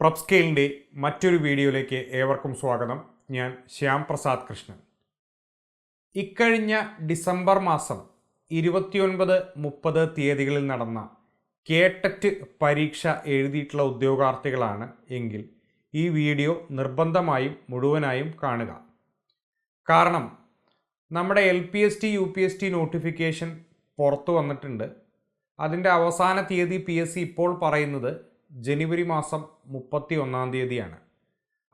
Prop സ്കെയിലിന്റെ മറ്റൊരു വീഡിയോയിലേക്ക് ഏവർക്കും സ്വാഗതം. ഞാൻ ശ്യാം പ്രസാദ് കൃഷ്ണൻ. ഇക്കഴിഞ്ഞ ഡിസംബർ മാസം ഇരുപത്തിയൊൻപത് മുപ്പത് തീയതികളിൽ നടന്ന കേട്ടറ്റ് പരീക്ഷ എഴുതിയിട്ടുള്ള ഉദ്യോഗാർത്ഥികളാണ് എങ്കിൽ ഈ വീഡിയോ നിർബന്ധമായും മുഴുവനായും കാണുക. കാരണം നമ്മുടെ L P S T U P S T notification പുറത്തു വന്നിട്ടുണ്ട്. അതിന്റെ അവസാന തീയതി പി എസ് സി ഇപ്പോൾ പറയുന്നത് ജനുവരി മാസം മുപ്പത്തി ഒന്നാം തീയതിയാണ്.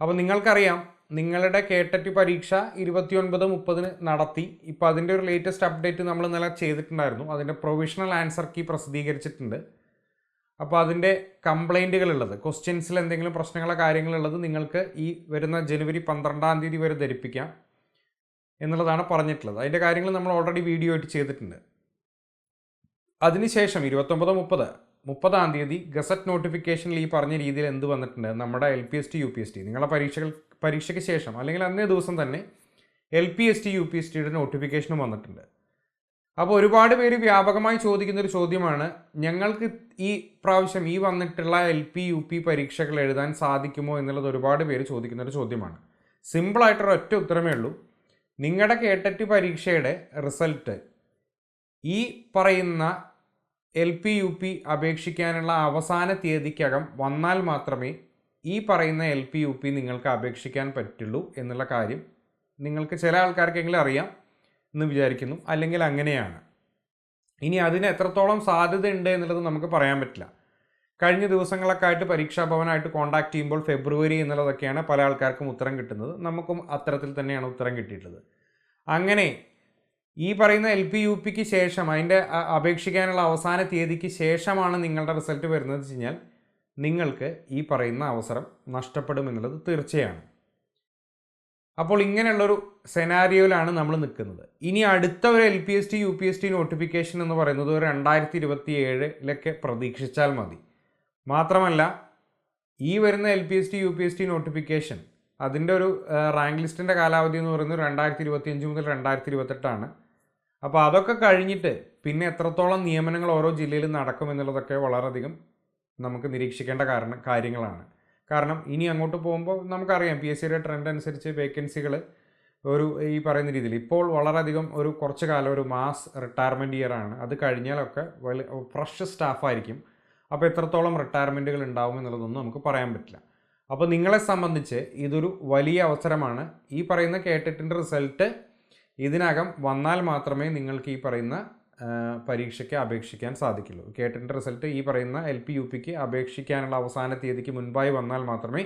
അപ്പോൾ നിങ്ങൾക്കറിയാം നിങ്ങളുടെ കേട്ടറ്റ് പരീക്ഷ ഇരുപത്തിയൊൻപത് മുപ്പതിന് നടത്തി. ഇപ്പോൾ അതിന്റെ ഒരു ലേറ്റസ്റ്റ് അപ്ഡേറ്റ് നമ്മൾ ഇന്നലെ ചെയ്തിട്ടുണ്ടായിരുന്നു. അതിന്റെ പ്രൊവിഷണൽ ആൻസർ കീ പ്രസിദ്ധീകരിച്ചിട്ടുണ്ട്. അപ്പോൾ അതിന്റെ കംപ്ലൈന്റുകളുള്ളത് ക്വസ്റ്റ്യൻസിൽ എന്തെങ്കിലും പ്രശ്നങ്ങളോ കാര്യങ്ങളുള്ളത് നിങ്ങൾക്ക് ഈ വരുന്ന ജനുവരി പന്ത്രണ്ടാം തീയതി വരെ ധരിപ്പിക്കാം എന്നുള്ളതാണ് പറഞ്ഞിട്ടുള്ളത്. അതിന്റെ കാര്യങ്ങൾ നമ്മൾ ഓൾറെഡി വീഡിയോ ആയിട്ട് ചെയ്തിട്ടുണ്ട്. അതിനുശേഷം ഇരുപത്തൊമ്പത് മുപ്പത് മുപ്പതാം തീയതി ഗസറ്റ് നോട്ടിഫിക്കേഷനിൽ ഈ പറഞ്ഞ രീതിയിൽ എന്ത് വന്നിട്ടുണ്ട്? നമ്മുടെ L P S T U P S T. നിങ്ങളുടെ പരീക്ഷകൾ പരീക്ഷയ്ക്ക് ശേഷം അല്ലെങ്കിൽ അന്നേ ദിവസം തന്നെ L P S T U P S ടിയുടെ നോട്ടിഫിക്കേഷനും വന്നിട്ടുണ്ട്. അപ്പോൾ ഒരുപാട് പേര് വ്യാപകമായി ചോദിക്കുന്ന ഒരു ചോദ്യമാണ് ഞങ്ങൾക്ക് ഈ പ്രാവശ്യം ഈ വന്നിട്ടുള്ള എൽ പി യു പി പരീക്ഷകൾ എഴുതാൻ സാധിക്കുമോ എന്നുള്ളത് ഒരുപാട് പേര് ചോദിക്കുന്ന ഒരു ചോദ്യമാണ്. സിമ്പിളായിട്ടൊരു ഒറ്റ ഉത്തരമേ ഉള്ളൂ. നിങ്ങളുടെ കേട്ടറ്റ് പരീക്ഷയുടെ റിസൾട്ട് ഈ പറയുന്ന എൽ പി യു പി അപേക്ഷിക്കാനുള്ള അവസാന തീയതിക്കകം വന്നാൽ മാത്രമേ ഈ പറയുന്ന എൽ പി യു പി നിങ്ങൾക്ക് അപേക്ഷിക്കാൻ പറ്റുള്ളൂ എന്നുള്ള കാര്യം നിങ്ങൾക്ക് ചില ആൾക്കാർക്കെങ്കിലും അറിയാം എന്ന് വിചാരിക്കുന്നു. അല്ലെങ്കിൽ അങ്ങനെയാണ്. ഇനി അതിന് എത്രത്തോളം സാധ്യതയുണ്ട് എന്നുള്ളത് നമുക്ക് പറയാൻ പറ്റില്ല. കഴിഞ്ഞ ദിവസങ്ങളൊക്കെ ആയിട്ട് പരീക്ഷാ ഭവനായിട്ട് കോൺടാക്ട് ചെയ്യുമ്പോൾ ഫെബ്രുവരി എന്നുള്ളതൊക്കെയാണ് പല ആൾക്കാർക്കും ഉത്തരം കിട്ടുന്നത്. നമുക്കും അത്തരത്തിൽ തന്നെയാണ് ഉത്തരം കിട്ടിയിട്ടുള്ളത്. അങ്ങനെ ഈ പറയുന്ന എൽ പി യു പിക്ക് ശേഷം അതിന്റെ അപേക്ഷിക്കാനുള്ള അവസാന തീയതിക്ക് ശേഷമാണ് നിങ്ങളുടെ റിസൾട്ട് വരുന്നത് വെച്ച് കഴിഞ്ഞാൽ നിങ്ങൾക്ക് ഈ പറയുന്ന അവസരം നഷ്ടപ്പെടും എന്നുള്ളത് തീർച്ചയാണ്. അപ്പോൾ ഇങ്ങനെയുള്ളൊരു സെനാരിയോയിലാണ് നമ്മൾ നിൽക്കുന്നത്. ഇനി അടുത്ത ഒരു L P S T U P S T notification എന്ന് പറയുന്നത് ഒരു രണ്ടായിരത്തി ഇരുപത്തി ഏഴിലൊക്കെ പ്രതീക്ഷിച്ചാൽ മതി. മാത്രമല്ല ഈ വരുന്ന L P S T U P S T notification അതിന്റെ ഒരു റാങ്ക് ലിസ്റ്റിന്റെ കാലാവധി എന്ന് പറയുന്നത് രണ്ടായിരത്തി ഇരുപത്തി അഞ്ച് മുതൽ രണ്ടായിരത്തി ഇരുപത്തെട്ടാണ് അപ്പോൾ അതൊക്കെ കഴിഞ്ഞിട്ട് പിന്നെ എത്രത്തോളം നിയമനങ്ങൾ ഓരോ ജില്ലയിലും നടക്കും എന്നുള്ളതൊക്കെ വളരെയധികം നമുക്ക് നിരീക്ഷിക്കേണ്ട കാരണം കാര്യങ്ങളാണ്. കാരണം ഇനി അങ്ങോട്ട് പോകുമ്പോൾ നമുക്കറിയാം പി എസ് സിയുടെ ട്രെൻഡ് അനുസരിച്ച് വേക്കൻസികൾ ഒരു ഈ പറയുന്ന രീതിയിൽ ഇപ്പോൾ വളരെയധികം ഒരു കുറച്ച് കാലം ഒരു മാസ് റിട്ടയർമെന്റ് ഇയർ ആണ്. അത് കഴിഞ്ഞാലൊക്കെ ഫ്രഷ് സ്റ്റാഫായിരിക്കും അപ്പോൾ എത്രത്തോളം റിട്ടയർമെന്റുകൾ ഉണ്ടാവും എന്നുള്ളതൊന്നും നമുക്ക് പറയാൻ പറ്റില്ല. അപ്പോൾ നിങ്ങളെ സംബന്ധിച്ച് ഇതൊരു വലിയ അവസരമാണ്. ഈ പറയുന്ന കേട്ടിട്ടിന്റെ റിസൾട്ട് ഇതിനകം വന്നാൽ മാത്രമേ നിങ്ങൾക്ക് ഈ പറയുന്ന പരീക്ഷയ്ക്ക് അപേക്ഷിക്കാൻ സാധിക്കുള്ളൂ. കേട്ടിന്റെ റിസൾട്ട് ഈ പറയുന്ന എൽ പി യു പിക്ക് അപേക്ഷിക്കാനുള്ള അവസാന തീയതിക്ക് മുൻപായി വന്നാൽ മാത്രമേ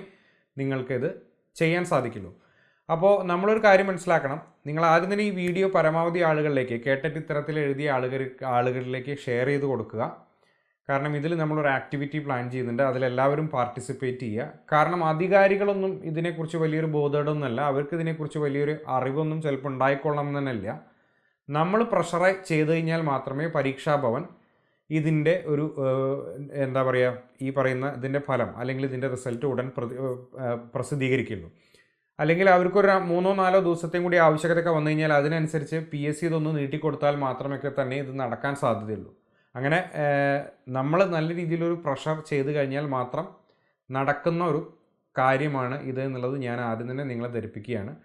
നിങ്ങൾക്കിത് ചെയ്യാൻ സാധിക്കുള്ളൂ. അപ്പോൾ നമ്മളൊരു കാര്യം മനസ്സിലാക്കണം. നിങ്ങൾ ആദ്യം തന്നെ ഈ വീഡിയോ പരമാവധി ആളുകളിലേക്ക് കേട്ടിട്ട് ഇത്തരത്തിൽ എഴുതിയ ആളുകൾ ആളുകളിലേക്ക് ഷെയർ ചെയ്ത് കൊടുക്കുക. കാരണം ഇതിൽ നമ്മളൊരു ആക്ടിവിറ്റി പ്ലാൻ ചെയ്യുന്നുണ്ട് അതിലെല്ലാവരും പാർട്ടിസിപ്പേറ്റ് ചെയ്യുക. കാരണം അധികാരികളൊന്നും ഇതിനെക്കുറിച്ച് വലിയൊരു ബോധേടൊന്നുമല്ല അവർക്ക് ഇതിനെക്കുറിച്ച് വലിയൊരു അറിവൊന്നും ചിലപ്പോൾ ഉണ്ടായിക്കൊള്ളണം എന്നല്ല. നമ്മൾ പ്രഷർ ചെയ്ത് കഴിഞ്ഞാൽ മാത്രമേ പരീക്ഷാഭവൻ ഇതിന്റെ ഒരു എന്താ പറയുക ഈ പറയുന്ന ഇതിന്റെ ഫലം അല്ലെങ്കിൽ ഇതിന്റെ റിസൾട്ട് ഉടൻ പ്രസിദ്ധീകരിക്കുള്ളൂ. അല്ലെങ്കിൽ അവർക്കൊരു മൂന്നോ നാലോ ദിവസത്തെയും കൂടി ആവശ്യകതയൊക്കെ വന്നു കഴിഞ്ഞാൽ അതിനനുസരിച്ച് പി എസ് സി ഇതൊന്ന് നീട്ടിക്കൊടുത്താൽ മാത്രമൊക്കെ തന്നെ ഇത് നടക്കാൻ സാധ്യതയുള്ളൂ. അങ്ങനെ നമ്മൾ നല്ല രീതിയിലൊരു പ്രഷർ ചെയ്ത് കഴിഞ്ഞാൽ മാത്രം നടക്കുന്ന ഒരു കാര്യമാണ് ഇത് എന്നുള്ളത് ഞാൻ ആദ്യം തന്നെ നിങ്ങളെ ധരിപ്പിക്കുകയാണ്.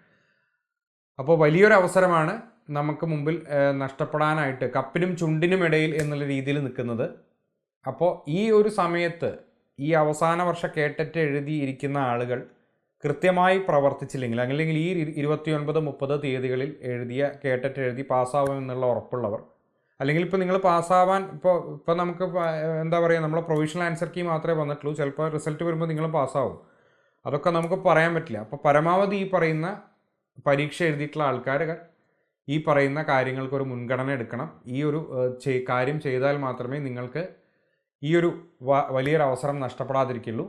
അപ്പോൾ വലിയൊരു അവസരമാണ് നമുക്ക് മുമ്പിൽ നഷ്ടപ്പെടാനായിട്ട് കപ്പിനും ചുണ്ടിനും ഇടയിൽ എന്നുള്ള രീതിയിൽ നിൽക്കുന്നത്. അപ്പോൾ ഈ ഒരു സമയത്ത് ഈ അവസാന വർഷ കേട്ടറ്റ് എഴുതിയിരിക്കുന്ന ആളുകൾ കൃത്യമായി പ്രവർത്തിച്ചില്ലെങ്കിൽ അല്ലെങ്കിൽ ഈ ഇരു- ഇരുപത്തിയൊൻപത് മുപ്പത് തീയതികളിൽ എഴുതിയ കേട്ടറ്റ് എഴുതി പാസ്സാവുമെന്നുള്ള ഉറപ്പുള്ളവർ അല്ലെങ്കിൽ ഇപ്പോൾ നിങ്ങൾ പാസ്സാവാൻ ഇപ്പോൾ ഇപ്പോൾ നമുക്ക് എന്താ പറയുക നമ്മളെ പ്രൊവിഷണൽ ആൻസർ കീ മാത്രമേ വന്നിട്ടുള്ളൂ. ചിലപ്പോൾ റിസൾട്ട് വരുമ്പോൾ നിങ്ങൾ പാസ്സാവും. അതൊക്കെ നമുക്ക് പറയാൻ പറ്റില്ല. അപ്പോൾ പരമാവധി ഈ പറയുന്ന പരീക്ഷ എഴുതിയിട്ടുള്ള ആൾക്കാർ ഈ പറയുന്ന കാര്യങ്ങൾക്കൊരു മുൻഗണന എടുക്കണം. ഈ ഒരു കാര്യം ചെയ്താൽ മാത്രമേ നിങ്ങൾക്ക് ഈ ഒരു വലിയൊരു അവസരം നഷ്ടപ്പെടാതിരിക്കുള്ളൂ.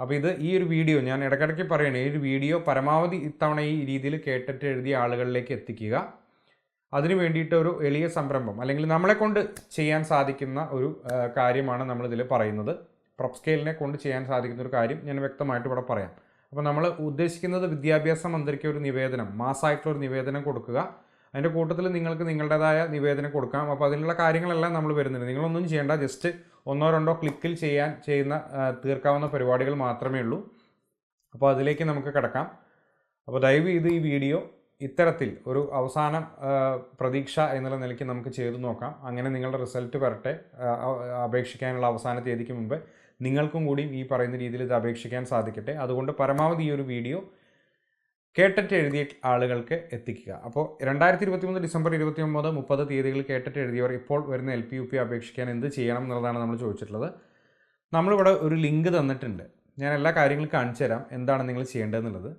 അപ്പോൾ ഇത് ഈ ഒരു വീഡിയോ ഞാൻ ഇടയ്ക്കിടയ്ക്ക് പറയണേ ഈ ഒരു വീഡിയോ പരമാവധി ഇത്തവണ ഈ രീതിയിൽ കേട്ടിട്ട് എഴുതിയ ആളുകളിലേക്ക് എത്തിക്കുക. അതിനു വേണ്ടിയിട്ട് ഒരു എളിയ സംരംഭം അല്ലെങ്കിൽ നമ്മളെ കൊണ്ട് ചെയ്യാൻ സാധിക്കുന്ന ഒരു കാര്യമാണ് നമ്മളിതിൽ പറയുന്നത്. പ്രൊപ് സ്കെയിലിനെ കൊണ്ട് ചെയ്യാൻ സാധിക്കുന്ന ഒരു കാര്യം ഞാൻ വ്യക്തമായിട്ട് ഇവിടെ പറയാം. അപ്പോൾ നമ്മൾ ഉദ്ദേശിക്കുന്നത് വിദ്യാഭ്യാസ മന്ത്രിക്ക് ഒരു നിവേദനം മാസമായിട്ടുള്ള ഒരു നിവേദനം കൊടുക്കുക. അതിന്റെ കൂട്ടത്തിൽ നിങ്ങൾക്ക് നിങ്ങളുടേതായ നിവേദനം കൊടുക്കാം. അപ്പോൾ അതിനുള്ള കാര്യങ്ങളെല്ലാം നമ്മൾ വരുന്നുണ്ട്. നിങ്ങളൊന്നും ചെയ്യേണ്ട ജസ്റ്റ് ഒന്നോ രണ്ടോ ക്ലിക്കിൽ ചെയ്യാൻ ചെയ്യുന്ന തീർക്കാവുന്ന പരിപാടികൾ മാത്രമേ ഉള്ളൂ. അപ്പോൾ അതിലേക്ക് നമുക്ക് കിടക്കാം. അപ്പോൾ ദയവ് ചെയ്ത് ഈ വീഡിയോ ഇത്തരത്തിൽ ഒരു അവസാന പ്രതീക്ഷ എന്നുള്ള നിലയ്ക്ക് നമുക്ക് ചെയ്തു നോക്കാം. അങ്ങനെ നിങ്ങളുടെ റിസൾട്ട് വരട്ടെ. അപേക്ഷിക്കാനുള്ള അവസാന തീയതിക്ക് മുമ്പ് നിങ്ങൾക്കും കൂടിയും ഈ പറയുന്ന രീതിയിൽ ഇത് അപേക്ഷിക്കാൻ സാധിക്കട്ടെ. അതുകൊണ്ട് പരമാവധി ഈ ഒരു വീഡിയോ കേട്ടിട്ട് എഴുതിയ ആളുകൾക്ക് എത്തിക്കുക. അപ്പോൾ രണ്ടായിരത്തി ഇരുപത്തി മൂന്ന് ഡിസംബർ ഇരുപത്തി ഒമ്പത് മുപ്പത് തീയതികൾ കേട്ടിട്ട് എഴുതിയവർ ഇപ്പോൾ വരുന്ന എൽ പി യു പി അപേക്ഷിക്കാൻ എന്ത് ചെയ്യണം എന്നുള്ളതാണ് നമ്മൾ ചോദിച്ചിട്ടുള്ളത്. നമ്മളിവിടെ ഒരു ലിങ്ക് തന്നിട്ടുണ്ട്. ഞാൻ എല്ലാ കാര്യങ്ങളും കാണിച്ചു തരാം എന്താണ് നിങ്ങൾ ചെയ്യേണ്ടതെന്നുള്ളത്.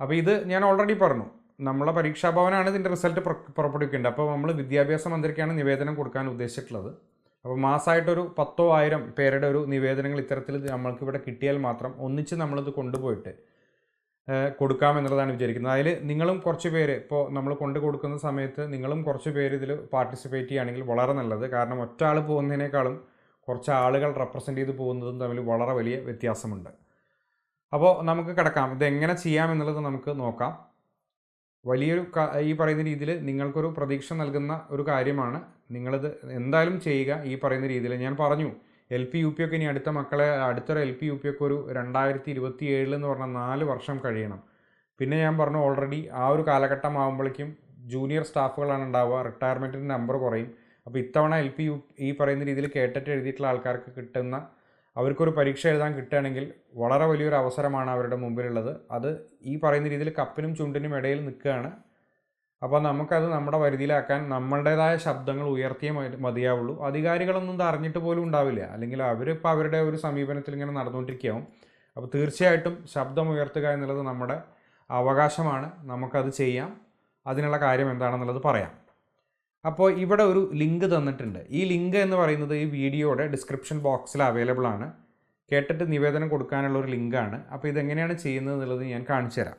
അപ്പോൾ ഇത് ഞാൻ ഓൾറെഡി പറഞ്ഞു. നമ്മളെ പരീക്ഷാ ഭവനാണ് ഇതിന്റെ റിസൾട്ട് പുറപ്പെടുവിക്കേണ്ടത്. അപ്പോൾ നമ്മൾ വിദ്യാഭ്യാസ മന്ത്രിക്കാണ് നിവേദനം കൊടുക്കാൻ ഉദ്ദേശിച്ചിട്ടുള്ളത്. അപ്പോൾ മാസമായിട്ടൊരു പത്തോ ആയിരം പേരുടെ ഒരു നിവേദനങ്ങൾ ഇത്തരത്തിൽ നമ്മൾക്ക് ഇവിടെ കിട്ടിയാൽ മാത്രം ഒന്നിച്ച് നമ്മളിത് കൊണ്ടുപോയിട്ട് കൊടുക്കാമെന്നുള്ളതാണ് വിചാരിക്കുന്നത്. അതിൽ നിങ്ങളും കുറച്ച് പേര് ഇപ്പോൾ നമ്മൾ കൊണ്ടു കൊടുക്കുന്ന സമയത്ത് നിങ്ങളും കുറച്ച് പേര് ഇതിൽ പാർട്ടിസിപ്പേറ്റ് ചെയ്യുകയാണെങ്കിൽ വളരെ നല്ലത്. കാരണം ഒറ്റ ആൾ പോകുന്നതിനേക്കാളും കുറച്ച് ആളുകൾ റെപ്രസെന്റ് ചെയ്ത് പോകുന്നതും തമ്മിൽ വളരെ വലിയ വ്യത്യാസമുണ്ട്. അപ്പോൾ നമുക്ക് കിടക്കാം. ഇത് എങ്ങനെ ചെയ്യാം എന്നുള്ളത് നമുക്ക് നോക്കാം. വലിയൊരു ഈ പറയുന്ന രീതിയിൽ നിങ്ങൾക്കൊരു പ്രതീക്ഷ നൽകുന്ന ഒരു കാര്യമാണ്. നിങ്ങളിത് എന്തായാലും ചെയ്യുക ഈ പറയുന്ന രീതിയിൽ. ഞാൻ പറഞ്ഞു എൽ പി യു പി ഒക്കെ ഇനി അടുത്ത മക്കളെ അടുത്തൊരു എൽ പി യു പി ഒക്കെ ഒരു രണ്ടായിരത്തി ഇരുപത്തി ഏഴിൽ എന്ന് പറഞ്ഞാൽ നാല് വർഷം കഴിയണം. പിന്നെ ഞാൻ പറഞ്ഞു ഓൾറെഡി ആ ഒരു കാലഘട്ടം ആകുമ്പോഴേക്കും ജൂനിയർ സ്റ്റാഫുകളാണ് ഉണ്ടാവുക. റിട്ടയർമെന്റിന്റെ നമ്പർ കുറയും. അപ്പോൾ ഇത്തവണ എൽ പി യു ഈ പറയുന്ന രീതിയിൽ കേട്ടിട്ട് എഴുതിയിട്ടുള്ള ആൾക്കാർക്ക് കിട്ടുന്ന അവർക്കൊരു പരീക്ഷ എഴുതാൻ കിട്ടുകയാണെങ്കിൽ വളരെ വലിയൊരു അവസരമാണ് അവരുടെ മുമ്പിലുള്ളത്. അത് ഈ പറയുന്ന രീതിയിൽ കപ്പിനും ചുണ്ടിനും ഇടയിൽ നിൽക്കുകയാണ്. അപ്പോൾ നമുക്കത് നമ്മുടെ പരിധിയിലാക്കാൻ നമ്മളുടേതായ ശബ്ദങ്ങൾ ഉയർത്തിയേ മതി- മതിയാവുള്ളൂ. അധികാരികളൊന്നും ഇത് അറിഞ്ഞിട്ട് പോലും ഉണ്ടാവില്ല. അല്ലെങ്കിൽ അവരിപ്പോൾ അവരുടെ ഒരു സമീപനത്തിൽ ഇങ്ങനെ നടന്നുകൊണ്ടിരിക്കുകയാവും. അപ്പോൾ തീർച്ചയായിട്ടും ശബ്ദം ഉയർത്തുക എന്നുള്ളത് നമ്മുടെ അവകാശമാണ്. നമുക്കത് ചെയ്യാം. അതിനുള്ള കാര്യം എന്താണെന്നുള്ളത് പറയാം. അപ്പോൾ ഇവിടെ ഒരു ലിങ്ക് തന്നിട്ടുണ്ട്. ഈ ലിങ്ക് എന്ന് പറയുന്നത് ഈ വീഡിയോയുടെ ഡിസ്ക്രിപ്ഷൻ ബോക്സിൽ അവൈലബിൾ ആണ്. കേട്ടിട്ട് നിവേദനം കൊടുക്കാനുള്ള ഒരു ലിങ്കാണ് അപ്പോൾ ഇതെങ്ങനെയാണ് ചെയ്യുന്നത് എന്നുള്ളത് ഞാൻ കാണിച്ചു തരാം.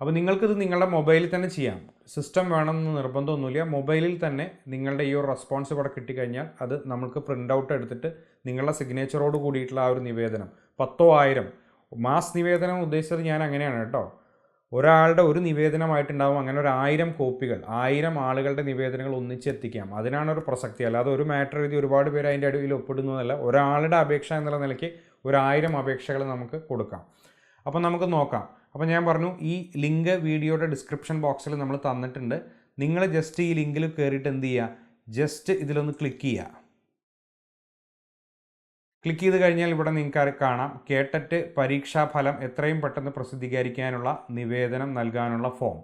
അപ്പോൾ നിങ്ങൾക്കിത് നിങ്ങളുടെ മൊബൈലിൽ തന്നെ ചെയ്യാം. സിസ്റ്റം വേണമെന്ന് നിർബന്ധമൊന്നുമില്ല. മൊബൈലിൽ തന്നെ നിങ്ങളുടെ ഈ ഒരു റെസ്പോൺസ് ഇവിടെ കിട്ടിക്കഴിഞ്ഞാൽ അത് നമ്മൾക്ക് പ്രിന്റ് ഔട്ട് എടുത്തിട്ട് നിങ്ങളുടെ സിഗ്നേച്ചറോട് കൂടിയിട്ടുള്ള ആ ഒരു നിവേദനം. പത്തോ ആയിരം. മാസ് നിവേദനം ഉദ്ദേശിച്ചത് ഞാൻ അങ്ങനെയാണ് കേട്ടോ. ഒരാളുടെ ഒരു നിവേദനമായിട്ടുണ്ടാവും. അങ്ങനെ ഒരു ആയിരം കോപ്പികൾ ആയിരം ആളുകളുടെ നിവേദനങ്ങൾ ഒന്നിച്ചെത്തിക്കാം. അതിനാണ് ഒരു പ്രസക്തി. അല്ലാതെ ഒരു മാറ്റർ എഴുതി ഒരുപാട് പേര് അതിന്റെ അടിയിൽ ഒപ്പിടുന്നതല്ല. ഒരാളുടെ അപേക്ഷ എന്നുള്ള നിലയ്ക്ക് ഒരായിരം അപേക്ഷകൾ നമുക്ക് കൊടുക്കാം. അപ്പോൾ നമുക്ക് നോക്കാം. അപ്പോൾ ഞാൻ പറഞ്ഞു ഈ ലിങ്ക് വീഡിയോയുടെ ഡിസ്ക്രിപ്ഷൻ ബോക്സിൽ നമ്മൾ തന്നിട്ടുണ്ട്. നിങ്ങൾ ജസ്റ്റ് ഈ ലിങ്കിൽ കയറിയിട്ട് എന്ത് ചെയ്യുക? ജസ്റ്റ് ഇതിലൊന്ന് ക്ലിക്ക് ചെയ്യുക. ക്ലിക്ക് ചെയ്ത് കഴിഞ്ഞാൽ ഇവിടെ നിങ്ങൾക്ക് കാണാം. കേട്ടിട്ട് പരീക്ഷാഫലം എത്രയും പെട്ടെന്ന് പ്രസിദ്ധീകരിക്കാനുള്ള നിവേദനം നൽകാനുള്ള ഫോം.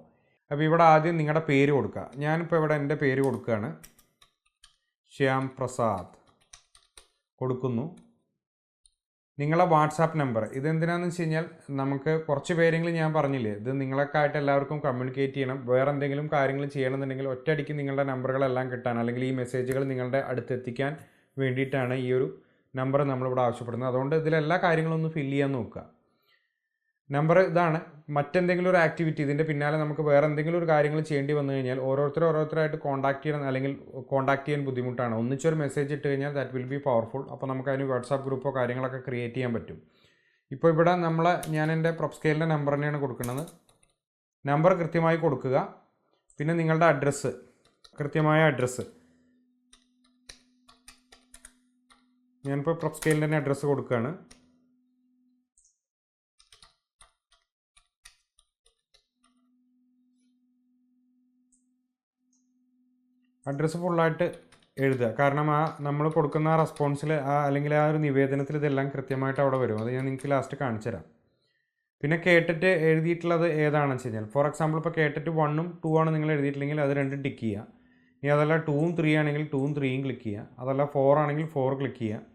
അപ്പോൾ ഇവിടെ ആദ്യം നിങ്ങളുടെ പേര് കൊടുക്കുക. ഞാനിപ്പോൾ ഇവിടെ എന്റെ പേര് കൊടുക്കുകയാണ്. ശ്യാം പ്രസാദ്. കൊടുക്കുന്നു. നിങ്ങളെ വാട്സാപ്പ് നമ്പർ. ഇതെന്തിനാണെന്ന് വെച്ച് കഴിഞ്ഞാൽ നമുക്ക് കുറച്ച് പേരെങ്കിലും ഞാൻ പറഞ്ഞില്ലേ? ഇത് നിങ്ങളൊക്കെ ആയിട്ട് എല്ലാവർക്കും കമ്മ്യൂണിക്കേറ്റ് ചെയ്യണം. വേറെ എന്തെങ്കിലും കാര്യങ്ങൾ ചെയ്യണമെന്നുണ്ടെങ്കിൽ ഒറ്റയടിക്ക് നിങ്ങളുടെ നമ്പറുകളെല്ലാം കിട്ടാൻ അല്ലെങ്കിൽ ഈ മെസ്സേജുകൾ നിങ്ങളുടെ അടുത്തെത്തിക്കാൻ വേണ്ടിയിട്ടാണ് ഈ ഒരു നമ്പർ നമ്മളിവിടെ ആവശ്യപ്പെടുന്നത്. അതുകൊണ്ട് ഇതിലെല്ലാ കാര്യങ്ങളും ഒന്ന് ഫില്ല് ചെയ്യാൻ നോക്കുക. നമ്പർ ഇതാണ്. മറ്റെന്തെങ്കിലും ഒരു ആക്ടിവിറ്റി ഇതിന്റെ പിന്നാലെ നമുക്ക് വേറെ എന്തെങ്കിലും ഒരു കാര്യങ്ങൾ ചെയ്യേണ്ടി വന്നു കഴിഞ്ഞാൽ ഓരോരുത്തർ ഓരോരുത്തരായിട്ട് കോൺടാക്ട് ചെയ്യണം അല്ലെങ്കിൽ കോൺടാക്ട് ചെയ്യാൻ ബുദ്ധിമുട്ടാണ്. ഒന്നിച്ചൊരു മെസ്സേജ് ഇട്ട് കഴിഞ്ഞാൽ ദാറ്റ് വിൽ ബി പവർഫുൾ അപ്പോൾ നമുക്ക് അതിന് വാട്സാപ്പ് ഗ്രൂപ്പോ കാര്യങ്ങളൊക്കെ ക്രിയേറ്റ് ചെയ്യാൻ പറ്റും. ഇപ്പോൾ ഇവിടെ നമ്മൾ ഞാൻ എന്റെ പ്രൊപ് സ്കെയിലിന്റെ നമ്പർ തന്നെയാണ് കൊടുക്കുന്നത്. നമ്പർ കൃത്യമായി കൊടുക്കുക. പിന്നെ നിങ്ങളുടെ അഡ്രസ്സ് കൃത്യമായ അഡ്രസ്സ് ഞാനിപ്പോൾ പ്രൊപ് സ്കെയിലിന്റെ തന്നെ അഡ്രസ്സ് കൊടുക്കുകയാണ് അഡ്രസ്സ് ഫുള്ളായിട്ട് എഴുതുക. കാരണം ആ നമ്മൾ കൊടുക്കുന്ന ആ റെസ്പോൺസിൽ ആ അല്ലെങ്കിൽ ആ ഒരു നിവേദനത്തിൽ ഇതെല്ലാം കൃത്യമായിട്ട് അവിടെ വരും. അത് ഞാൻ നിങ്ങൾക്ക് ലാസ്റ്റ് കാണിച്ചു തരാം. പിന്നെ കേട്ടിട്ട് എഴുതിയിട്ടുള്ളത് ഏതാണെന്ന് വെച്ച് കഴിഞ്ഞാൽ ഫോർ എക്സാമ്പിൾ ഇപ്പോൾ കേട്ടിട്ട് വണ്ണും ടു ആണ് നിങ്ങൾ എഴുതിയിട്ടില്ലെങ്കിൽ അത് രണ്ടും ടിക്ക് ചെയ്യുക. ഇനി അതല്ല ടൂവും ത്രീ ആണെങ്കിൽ ടൂവും ത്രീയും ക്ലിക്ക് ചെയ്യുക. അതല്ല ഫോർ ആണെങ്കിൽ ഫോർ ക്ലിക്ക് ചെയ്യുക.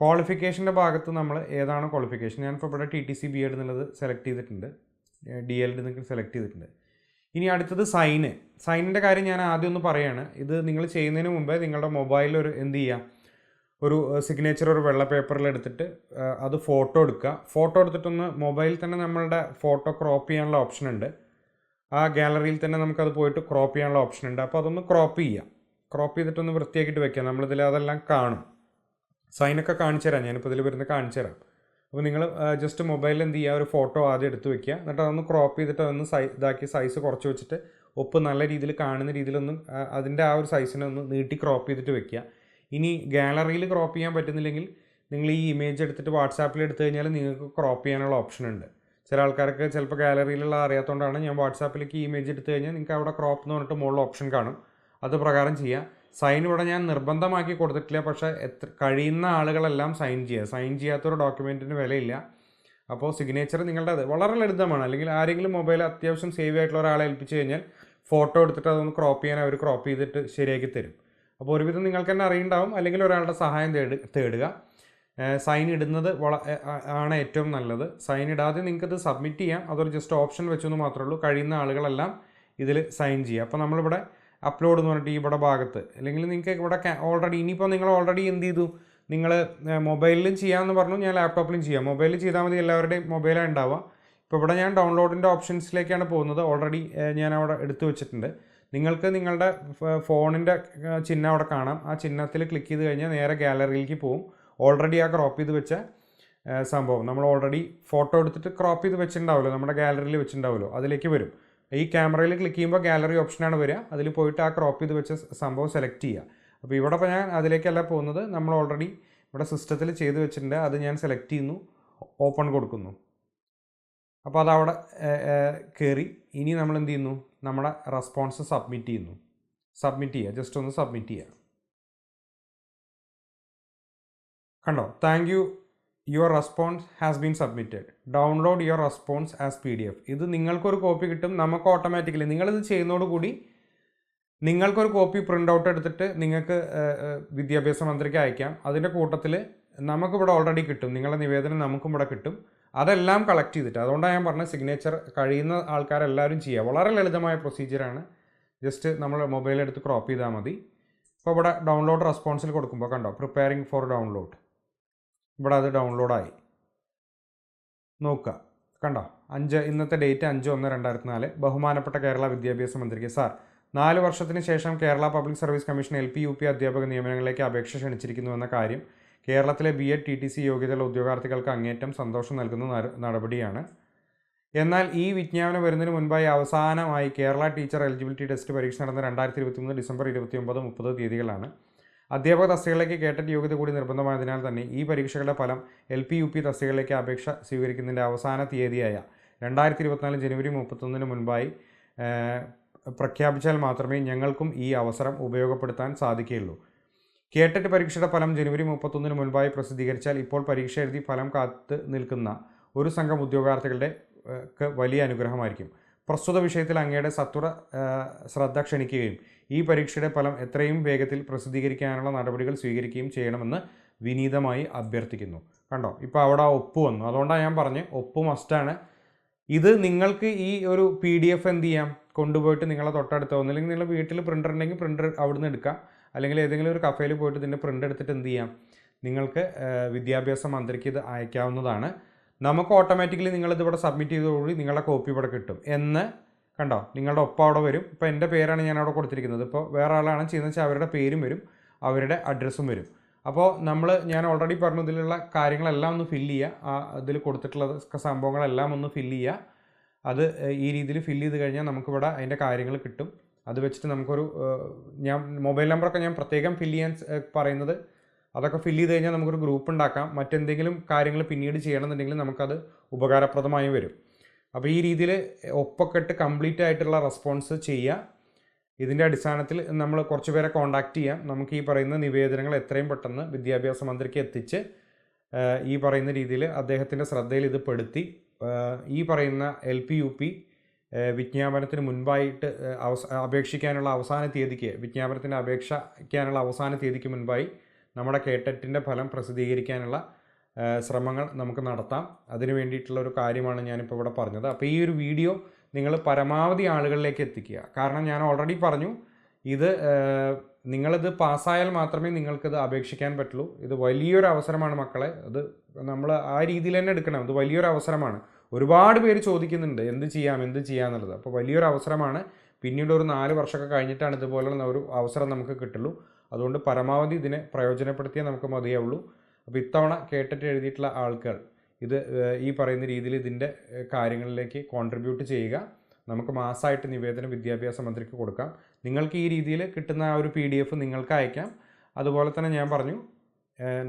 ക്വാളിഫിക്കേഷന്റെ ഭാഗത്ത് നമ്മൾ ഏതാണ് ക്വാളിഫിക്കേഷൻ ഞാനിപ്പോൾ ഇവിടെ T T C B Ed എന്നുള്ളത് സെലക്ട് ചെയ്തിട്ടുണ്ട്. ഡി എൽ ഡി നിങ്ങൾ സെലക്ട് ചെയ്തിട്ടുണ്ട്. ഇനി അടുത്തത് സൈന് സൈനിന്റെ കാര്യം ഞാൻ ആദ്യം ഒന്ന് പറയുകയാണ് ഇത് നിങ്ങൾ ചെയ്യുന്നതിന് മുമ്പേ നിങ്ങളുടെ മൊബൈലിൽ ഒരു എന്ത് ചെയ്യുക ഒരു സിഗ്നേച്ചർ ഒരു വെള്ള പേപ്പറിൽ എടുത്തിട്ട് അത് ഫോട്ടോ എടുക്കുക. ഫോട്ടോ എടുത്തിട്ടൊന്ന് മൊബൈലിൽ തന്നെ നമ്മളുടെ ഫോട്ടോ ക്രോപ്പ് ചെയ്യാനുള്ള ഓപ്ഷൻ ഉണ്ട്. ആ ഗാലറിയിൽ തന്നെ നമുക്കത് പോയിട്ട് ക്രോപ്പ് ചെയ്യാനുള്ള ഓപ്ഷൻ ഉണ്ട്. അപ്പോൾ അതൊന്ന് ക്രോപ്പ് ചെയ്യുക ക്രോപ്പ് ചെയ്തിട്ടൊന്ന് വൃത്തിയാക്കിയിട്ട് വെക്കുക നമ്മളിതിൽ അതെല്ലാം കാണും. സൈനൊക്കെ കാണിച്ചു തരാം ഞാനിപ്പോൾ ഇതിൽ വരുന്ന കാണിച്ചു തരാം അപ്പോൾ നിങ്ങൾ ജസ്റ്റ് മൊബൈലിൽ എന്ത് ചെയ്യുക? ഒരു ഫോട്ടോ ആദ്യം എടുത്ത് വെക്കുക. എന്നിട്ട് അതൊന്ന് ക്രോപ്പ് ചെയ്തിട്ട് അതൊന്ന് സൈ ഇതാക്കി സൈസ് കുറച്ച് വെച്ചിട്ട് ഒപ്പ് നല്ല രീതിയിൽ കാണുന്ന രീതിയിലൊന്നും അതിന്റെ ആ ഒരു സൈസിനെ ഒന്ന് നീട്ടി ക്രോപ്പ് ചെയ്തിട്ട് വെക്കുക. ഇനി ഗാലറിയിൽ ക്രോപ്പ് ചെയ്യാൻ പറ്റുന്നില്ലെങ്കിൽ നിങ്ങൾ ഈ ഇമേജ് എടുത്തിട്ട് വാട്സാപ്പിൽ എടുത്തു കഴിഞ്ഞാൽ നിങ്ങൾക്ക് ക്രോപ്പ് ചെയ്യാനുള്ള ഓപ്ഷൻ ഉണ്ട്. ചില ആൾക്കാർക്ക് ചിലപ്പോൾ ഗാലറിയിലുള്ള അറിയാത്തതുകൊണ്ടാണ് ഞാൻ വാട്സാപ്പിലേക്ക് ഈ ഇമേജ് എടുത്തു കഴിഞ്ഞാൽ നിങ്ങൾക്ക് അവിടെ ക്രോപ്പ് എന്ന് പറഞ്ഞിട്ട് മുകളിൽ ഓപ്ഷൻ കാണും. അത് പ്രകാരം ചെയ്യാം. സൈൻ ഇവിടെ ഞാൻ നിർബന്ധമാക്കി കൊടുത്തിട്ടില്ല പക്ഷേ എത്ര കഴിയുന്ന ആളുകളെല്ലാം സൈൻ ചെയ്യുക സൈൻ ചെയ്യാത്തൊരു ഡോക്യുമെന്റിന് വിലയില്ല. അപ്പോൾ സിഗ്നേച്ചർ നിങ്ങളുടെ അത് വളരെ ലളിതമാണ്. അല്ലെങ്കിൽ ആരെങ്കിലും മൊബൈൽ അത്യാവശ്യം സേവ് ആയിട്ടുള്ള ഒരാളെ ഏൽപ്പിച്ച് കഴിഞ്ഞാൽ ഫോട്ടോ എടുത്തിട്ട് അതൊന്ന് ക്രോപ്പ് ചെയ്യാൻ അവർ ക്രോപ്പ് ചെയ്തിട്ട് ശരിയാക്കി തരും. അപ്പോൾ ഒരുവിധം നിങ്ങൾക്ക് തന്നെ അറിയുണ്ടാവും. അല്ലെങ്കിൽ ഒരാളുടെ സഹായം തേട് തേടുക. സൈൻ ഇടുന്നത് വള ആണ് ഏറ്റവും നല്ലത്. സൈൻ ഇടാതെ നിങ്ങൾക്കത് സബ്മിറ്റ് ചെയ്യാം. അതൊരു ജസ്റ്റ് ഓപ്ഷൻ വെച്ചെന്ന് മാത്രമേ ഉള്ളൂ. കഴിയുന്ന ആളുകളെല്ലാം ഇതിൽ സൈൻ ചെയ്യുക. അപ്പോൾ നമ്മളിവിടെ അപ്ലോഡ് എന്ന് പറഞ്ഞിട്ട് ഇവിടെ ഭാഗത്ത്. അല്ലെങ്കിൽ നിങ്ങൾക്ക് ഇവിടെ ഓൾറെഡി ഇനിയിപ്പോൾ നിങ്ങൾ ഓൾറെഡി എന്ത് ചെയ്തു? നിങ്ങൾ മൊബൈലിലും ചെയ്യാമെന്ന് പറഞ്ഞു ഞാൻ ലാപ്ടോപ്പിലും ചെയ്യാം. മൊബൈലിൽ ചെയ്താൽ മതി എല്ലാവരുടെയും മൊബൈലാണ് ഉണ്ടാവുക. ഇപ്പോൾ ഇവിടെ ഞാൻ ഡൗൺലോഡിന്റെ ഓപ്ഷൻസിലേക്കാണ് പോകുന്നത്. ഓൾറെഡി ഞാൻ അവിടെ എടുത്തു വെച്ചിട്ടുണ്ട്. നിങ്ങൾക്ക് നിങ്ങളുടെ ഫോണിന്റെ ചിഹ്നം അവിടെ കാണാം. ആ ചിഹ്നത്തിൽ ക്ലിക്ക് ചെയ്ത് കഴിഞ്ഞാൽ നേരെ ഗാലറിയിലേക്ക് പോകും. ഓൾറെഡി ആ ക്രോപ്പ് ചെയ്ത് വെച്ച സംഭവം. നമ്മൾ ഓൾറെഡി ഫോട്ടോ എടുത്തിട്ട് ക്രോപ്പ് ചെയ്ത് വെച്ചിട്ടുണ്ടാവുമല്ലോ. നമ്മുടെ ഗാലറിയിൽ വെച്ചിട്ടുണ്ടാവുമല്ലോ. അതിലേക്ക് വരും. ഈ ക്യാമറയിൽ ക്ലിക്ക് ചെയ്യുമ്പോൾ ഗാലറി ഓപ്ഷനാണ് വരിക. അതിൽ പോയിട്ട് ആ ക്രോപ്പ് ചെയ്ത് വെച്ച സംഭവം സെലക്ട് ചെയ്യുക. അപ്പോൾ ഇവിടെ ഞാൻ അതിലേക്കല്ല പോകുന്നത്. നമ്മൾ ഓൾറെഡി ഇവിടെ സിസ്റ്റത്തിൽ ചെയ്ത് വെച്ചിട്ടുണ്ട്. അത് ഞാൻ സെലക്ട് ചെയ്യുന്നു. ഓപ്പൺ കൊടുക്കുന്നു. അപ്പോൾ അതവിടെ കയറി ഇനി നമ്മൾ എന്ത് ചെയ്യുന്നു? നമ്മുടെ റെസ്പോൺസ് സബ്മിറ്റ് ചെയ്യുന്നു. സബ്മിറ്റ് ചെയ്യുക. ജസ്റ്റ് ഒന്ന് സബ്മിറ്റ് ചെയ്യുക. കണ്ടോ? Thank your response has been submitted download your response as P D F ഇത് നിങ്ങൾക്കൊരു കോപ്പി കിട്ടും. നമുക്ക് ഓട്ടോമാറ്റിക്കലി നിങ്ങളിത് ചെയ്യുന്നതോടുകൂടി നിങ്ങൾക്കൊരു കോപ്പി പ്രിന്റ് ഔട്ട് എടുത്തിട്ട് നിങ്ങൾക്ക് വിദ്യാഭ്യാസ മന്ത്രിക്ക് അയക്കാം. അതിന്റെ കൂട്ടത്തിൽ നമുക്കിവിടെ ഓൾറെഡി കിട്ടും. നിങ്ങളുടെ നിവേദനം നമുക്കും ഇവിടെ കിട്ടും. അതെല്ലാം കളക്ട് ചെയ്തിട്ട്. അതുകൊണ്ടാണ് ഞാൻ പറഞ്ഞത് സിഗ്നേച്ചർ കഴിയുന്ന ആൾക്കാരെല്ലാവരും ചെയ്യുക വളരെ ലളിതമായ പ്രൊസീജിയറാണ് ജസ്റ്റ് നമ്മൾ മൊബൈലെടുത്ത് ക്രോപ്പ് ചെയ്താൽ മതി. ഇപ്പോൾ ഇവിടെ ഡൗൺലോഡ് റെസ്പോൺസിൽ കൊടുക്കുമ്പോൾ കണ്ടോ? പ്രിപ്പയറിംഗ് ഫോർ ഡൗൺലോഡ് ഇവിടെ അത് ഡൗൺലോഡായി നോക്കുക. കണ്ടോ? അഞ്ച് ഇന്നത്തെ ഡേറ്റ് അഞ്ച് ഒന്ന് രണ്ടായിരത്തി നാല് ബഹുമാനപ്പെട്ട കേരള വിദ്യാഭ്യാസ മന്ത്രിക്ക്. സാർ നാല് വർഷത്തിന് ശേഷം Kerala public service commission L P U P അധ്യാപക നിയമനങ്ങളിലേക്ക് അപേക്ഷ ക്ഷണിച്ചിരിക്കുന്നു എന്ന കാര്യം കേരളത്തിലെ B Ed T T C യോഗ്യതയുള്ള ഉദ്യോഗാർത്ഥികൾക്ക് അങ്ങേറ്റം സന്തോഷം നൽകുന്ന നടപടിയാണ്. എന്നാൽ ഈ വിജ്ഞാപനം വരുന്നതിന് മുൻപായി അവസാനമായി കേരള ടീച്ചർ എലിജിബിലിറ്റി ടെസ്റ്റ് പരീക്ഷ നടന്ന രണ്ടായിരത്തി ഇരുപത്തി മൂന്ന് ഡിസംബർ ഇരുപത്തി ഒമ്പത് മുപ്പത് തീയതികളാണ്. അധ്യാപക തസ്തികളിലേക്ക് കേട്ടറ്റ് യോഗ്യത കൂടി നിർബന്ധമായതിനാൽ തന്നെ ഈ പരീക്ഷകളുടെ ഫലം എൽ പി യു പി തസ്തികളിലേക്ക് അപേക്ഷ സ്വീകരിക്കുന്നതിന്റെ അവസാന തീയതിയായ രണ്ടായിരത്തി ഇരുപത്തിനാല് ജനുവരി മുപ്പത്തൊന്നിന് മുൻപായി പ്രഖ്യാപിച്ചാൽ മാത്രമേ ഞങ്ങൾക്കും ഈ അവസരം ഉപയോഗപ്പെടുത്താൻ സാധിക്കുകയുള്ളൂ. കേട്ടറ്റ് പരീക്ഷയുടെ ഫലം ജനുവരി മുപ്പത്തൊന്നിന് മുൻപായി പ്രസിദ്ധീകരിച്ചാൽ ഇപ്പോൾ പരീക്ഷ എഴുതി ഫലം കാത്ത് നിൽക്കുന്ന ഒരു സംഘം ഉദ്യോഗാർത്ഥികളുടെ വലിയ അനുഗ്രഹമായിരിക്കും. പ്രസ്തുത വിഷയത്തിൽ അങ്ങയുടെ സത്വര ശ്രദ്ധ ക്ഷണിക്കുകയും ഈ പരീക്ഷയുടെ ഫലം എത്രയും വേഗത്തിൽ പ്രസിദ്ധീകരിക്കാനുള്ള നടപടികൾ സ്വീകരിക്കുകയും ചെയ്യണമെന്ന് വിനീതമായി അഭ്യർത്ഥിക്കുന്നു. കണ്ടോ? ഇപ്പോൾ അവിടെ ഒപ്പ് വന്നു. അതുകൊണ്ടാണ് ഞാൻ പറഞ്ഞ് ഒപ്പ് മസ്റ്റാണ്. ഇത് നിങ്ങൾക്ക് ഈ ഒരു പി ഡി എഫ് എന്ത് ചെയ്യാം? കൊണ്ടുപോയിട്ട് നിങ്ങളെ തൊട്ടടുത്ത് ഒന്നില്ലെങ്കിൽ നിങ്ങളുടെ വീട്ടിൽ പ്രിന്റർ ഉണ്ടെങ്കിൽ പ്രിന്റർ അവിടുന്ന് എടുക്കാം. അല്ലെങ്കിൽ ഏതെങ്കിലും ഒരു കഫേയിൽ പോയിട്ട് ഇതിന്റെ പ്രിന്റ് എടുത്തിട്ട് എന്ത് ചെയ്യാം? നിങ്ങൾക്ക് വിദ്യാഭ്യാസ മന്ത്രിക്ക് ഇത് അയക്കാവുന്നതാണ്. നമുക്ക് ഓട്ടോമാറ്റിക്കലി നിങ്ങളിതിവിടെ സബ്മിറ്റ് ചെയ്തതോടുകൂടി നിങ്ങളുടെ കോപ്പി ഇവിടെ കിട്ടും. എന്ന് കണ്ടോ? നിങ്ങളുടെ ഒപ്പം അവിടെ വരും. ഇപ്പോൾ എന്റെ പേരാണ് ഞാൻ അവിടെ കൊടുത്തിരിക്കുന്നത്. ഇപ്പോൾ വേറെ ആളാണ് ചെയ്യുന്നത് വെച്ചാൽ അവരുടെ പേരും വരും അവരുടെ അഡ്രസ്സും വരും. അപ്പോൾ നമ്മൾ ഞാൻ ഓൾറെഡി പറഞ്ഞു ഇതിലുള്ള കാര്യങ്ങളെല്ലാം ഒന്ന് ഫില്ല് ചെയ്യുക. ആ ഇതിൽ കൊടുത്തിട്ടുള്ള സംഭവങ്ങളെല്ലാം ഒന്ന് ഫില്ല് ചെയ്യുക. അത് ഈ രീതിയിൽ ഫില്ല് ചെയ്ത് കഴിഞ്ഞാൽ നമുക്കിവിടെ അതിന്റെ കാര്യങ്ങൾ കിട്ടും. അത് വെച്ചിട്ട് നമുക്കൊരു ഞാൻ മൊബൈൽ നമ്പറൊക്കെ ഞാൻ പ്രത്യേകം ഫില്ല് ചെയ്യാൻ പറയുന്നത്. അതൊക്കെ ഫില്ല് ചെയ്ത് കഴിഞ്ഞാൽ നമുക്കൊരു ഗ്രൂപ്പ് ഉണ്ടാക്കാം. മറ്റെന്തെങ്കിലും കാര്യങ്ങൾ പിന്നീട് ചെയ്യണമെന്നുണ്ടെങ്കിൽ നമുക്കത് ഉപകാരപ്രദമായി വരും. അപ്പോൾ ഈ രീതിയിൽ ഒപ്പക്കെട്ട് കംപ്ലീറ്റ് ആയിട്ടുള്ള റെസ്പോൺസ് ചെയ്യുക ഇതിന്റെ അടിസ്ഥാനത്തിൽ നമ്മൾ കുറച്ച് പേരെ കോൺടാക്റ്റ് ചെയ്യാം. നമുക്ക് ഈ പറയുന്ന നിവേദനങ്ങൾ എത്രയും പെട്ടെന്ന് വിദ്യാഭ്യാസ മന്ത്രിക്ക് എത്തിച്ച് ഈ പറയുന്ന രീതിയിൽ അദ്ദേഹത്തിന്റെ ശ്രദ്ധയിൽ ഇത് പെടുത്തി ഈ പറയുന്ന എൽ പി യു പി വിജ്ഞാപനത്തിന് മുൻപായിട്ട് അവസ അപേക്ഷിക്കാനുള്ള അവസാന തീയതിക്ക് വിജ്ഞാപനത്തിന് അപേക്ഷിക്കാനുള്ള അവസാന തീയതിക്ക് മുൻപായി നമ്മുടെ കേട്ടറ്റിന്റെ ഫലം പ്രസിദ്ധീകരിക്കാനുള്ള ശ്രമങ്ങൾ നമുക്ക് നടത്താം. അതിന് വേണ്ടിയിട്ടുള്ള ഒരു കാര്യമാണ് ഞാനിപ്പോൾ ഇവിടെ പറഞ്ഞത്. അപ്പോൾ ഈ ഒരു വീഡിയോ നിങ്ങൾ പരമാവധി ആളുകളിലേക്ക് എത്തിക്കുക. കാരണം ഞാൻ ഓൾറെഡി പറഞ്ഞു ഇത് നിങ്ങളിത് പാസ്സായാൽ മാത്രമേ നിങ്ങൾക്കിത് അപേക്ഷിക്കാൻ പറ്റുള്ളൂ. ഇത് വലിയൊരു അവസരമാണ് മക്കളെ. അത് നമ്മൾ ആ രീതിയിൽ തന്നെ എടുക്കണം. ഇത് വലിയൊരു അവസരമാണ്. ഒരുപാട് പേര് ചോദിക്കുന്നുണ്ട് എന്ത് ചെയ്യാം എന്ത് ചെയ്യാം എന്നുള്ളത്. അപ്പോൾ വലിയൊരു അവസരമാണ്. പിന്നീട് ഒരു നാല് വർഷമൊക്കെ കഴിഞ്ഞിട്ടാണ് ഇതുപോലുള്ള ഒരു അവസരം നമുക്ക് കിട്ടുള്ളൂ. അതുകൊണ്ട് പരമാവധി ഇതിനെ പ്രയോജനപ്പെടുത്തിയേ നമുക്ക് മതിയാവുള്ളൂ. അപ്പോൾ ഇത്തവണ കേട്ടിട്ട് എഴുതിയിട്ടുള്ള ആൾക്കാർ ഇത് ഈ പറയുന്ന രീതിയിൽ ഇതിന്റെ കാര്യങ്ങളിലേക്ക് കോൺട്രിബ്യൂട്ട് ചെയ്യുക. നമുക്ക് മാസമായിട്ട് നിവേദനം വിദ്യാഭ്യാസ മന്ത്രിക്ക് കൊടുക്കാം. നിങ്ങൾക്ക് ഈ രീതിയിൽ കിട്ടുന്ന ആ ഒരു പി ഡി എഫ് നിങ്ങൾക്ക് അയക്കാം. അതുപോലെ തന്നെ ഞാൻ പറഞ്ഞു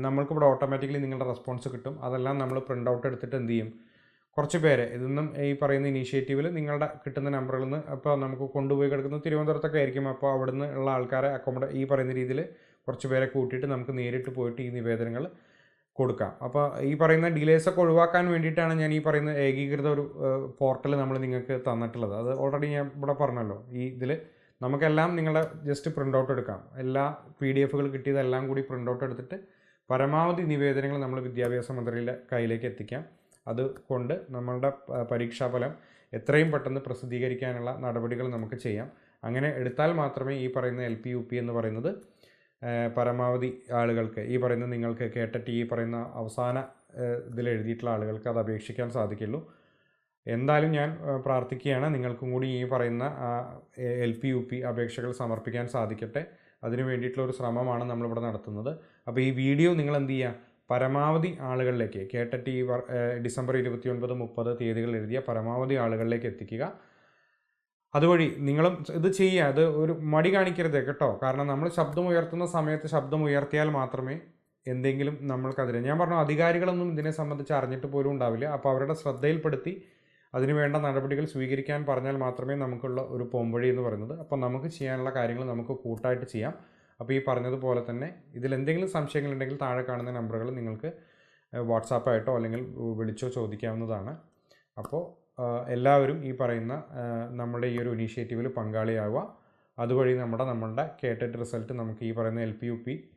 നമ്മൾക്കിവിടെ ഓട്ടോമാറ്റിക്കലി നിങ്ങളുടെ റെസ്പോൺസ് കിട്ടും. അതെല്ലാം നമ്മൾ പ്രിന്റ് ഔട്ട് എടുത്തിട്ട് എന്ത് ചെയ്യും? കുറച്ച് പേരെ ഇതൊന്നും ഈ പറയുന്ന ഇനീഷ്യേറ്റീവിൽ നിങ്ങളുടെ കിട്ടുന്ന നമ്പറിൽ നിന്ന് അപ്പോൾ നമുക്ക് കൊണ്ടുപോയി കിടക്കുന്നത് തിരുവനന്തപുരത്തൊക്കെ ആയിരിക്കും. അപ്പോൾ അവിടുന്ന് ഉള്ള ആൾക്കാരെ അക്കോമഡേ ഈ പറയുന്ന രീതിയിൽ കുറച്ച് പേരെ കൂട്ടിയിട്ട് നമുക്ക് നേരിട്ട് പോയിട്ട് ഈ നിവേദനങ്ങൾ കൊടുക്കാം. അപ്പോൾ ഈ പറയുന്ന ഡിലേസൊക്കെ ഒഴിവാക്കാൻ വേണ്ടിയിട്ടാണ് ഞാൻ ഈ പറയുന്ന ഏകീകൃത ഒരു പോർട്ടൽ നമ്മൾ നിങ്ങൾക്ക് തന്നിട്ടുള്ളത്. അത് ഓൾറെഡി ഞാൻ ഇവിടെ പറഞ്ഞല്ലോ. ഈ ഇതിൽ നമുക്കെല്ലാം നിങ്ങളുടെ ജസ്റ്റ് പ്രിന്റ് ഔട്ട് എടുക്കാം. എല്ലാ പി ഡി എഫുകൾ കിട്ടിയതെല്ലാം കൂടി പ്രിന്റ് ഔട്ട് എടുത്തിട്ട് പരമാവധി നിവേദനങ്ങൾ നമ്മൾ വിദ്യാഭ്യാസ മന്ത്രിയുടെ കയ്യിലേക്ക് എത്തിക്കാം. അതുകൊണ്ട് നമ്മളുടെ പരീക്ഷാഫലം എത്രയും പെട്ടെന്ന് പ്രസിദ്ധീകരിക്കാനുള്ള നടപടികൾ നമുക്ക് ചെയ്യാം. അങ്ങനെ എടുത്താൽ മാത്രമേ ഈ പറയുന്ന എൽ പി യു പി എന്ന് പറയുന്നത് പരമാവധി ആളുകൾക്ക് ഈ പറയുന്ന നിങ്ങൾക്ക് കേട്ടിട്ട് ഈ പറയുന്ന അവസാന ഇതിൽ എഴുതിയിട്ടുള്ള ആളുകൾക്ക് അത് അപേക്ഷിക്കാൻ സാധിക്കുള്ളൂ. എന്തായാലും ഞാൻ പ്രാർത്ഥിക്കുകയാണ്. നിങ്ങൾക്കും കൂടി ഈ പറയുന്ന എൽ പി യു പി അപേക്ഷകൾ സമർപ്പിക്കാൻ സാധിക്കട്ടെ. അതിനു വേണ്ടിയിട്ടുള്ള ഒരു ശ്രമമാണ് നമ്മളിവിടെ നടത്തുന്നത്. അപ്പോൾ ഈ വീഡിയോ നിങ്ങൾ എന്ത് ചെയ്യുക? പരമാവധി ആളുകളിലേക്ക് കേട്ടിട്ട് ഈ ഡിസംബർ ഇരുപത്തി ഒൻപത് മുപ്പത് തീയതികൾ എഴുതിയ പരമാവധി ആളുകളിലേക്ക് എത്തിക്കുക. അതുവഴി നിങ്ങളും ഇത് ചെയ്യുക അത് ഒരു മടി കാണിക്കരുത് കേട്ടോ. കാരണം നമ്മൾ ശബ്ദം ഉയർത്തുന്ന സമയത്ത് ശബ്ദം ഉയർത്തിയാൽ മാത്രമേ എന്തെങ്കിലും നമ്മൾക്കതിരെ ഞാൻ പറഞ്ഞു അധികാരികളൊന്നും ഇതിനെ സംബന്ധിച്ച് അറിഞ്ഞിട്ട് പോലും ഉണ്ടാവില്ല. അപ്പോൾ അവരുടെ ശ്രദ്ധയിൽപ്പെടുത്തി അതിന് വേണ്ട നടപടികൾ സ്വീകരിക്കാൻ പറഞ്ഞാൽ മാത്രമേ നമുക്കുള്ള ഒരു പോംവഴി എന്ന് പറയുന്നത്. അപ്പോൾ നമുക്ക് ചെയ്യാനുള്ള കാര്യങ്ങൾ നമുക്ക് കൂട്ടായിട്ട് ചെയ്യാം. അപ്പോൾ ഈ പറഞ്ഞതുപോലെ തന്നെ ഇതിൽ എന്തെങ്കിലും സംശയങ്ങളുണ്ടെങ്കിൽ താഴെ കാണുന്ന നമ്പറുകൾ നിങ്ങൾക്ക് വാട്സാപ്പായിട്ടോ അല്ലെങ്കിൽ വിളിച്ചോ ചോദിക്കാവുന്നതാണ്. അപ്പോൾ എല്ലാവരും ഈ പറയുന്ന നമ്മുടെ ഈ ഒരു ഇനീഷ്യേറ്റീവിൽ പങ്കാളിയാവുക. അതുവഴി നമ്മുടെ നമ്മളുടെ കേട്ടിട്ട് റിസൾട്ട് നമുക്ക് ഈ പറയുന്ന എൽ പി യു പി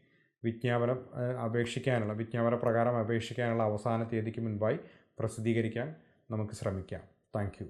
വിജ്ഞാപനം അപേക്ഷിക്കാനുള്ള വിജ്ഞാപന പ്രകാരം അപേക്ഷിക്കാനുള്ള അവസാന തീയതിക്ക് മുൻപായി പ്രസിദ്ധീകരിക്കാൻ നമുക്ക് ശ്രമിക്കാം. താങ്ക്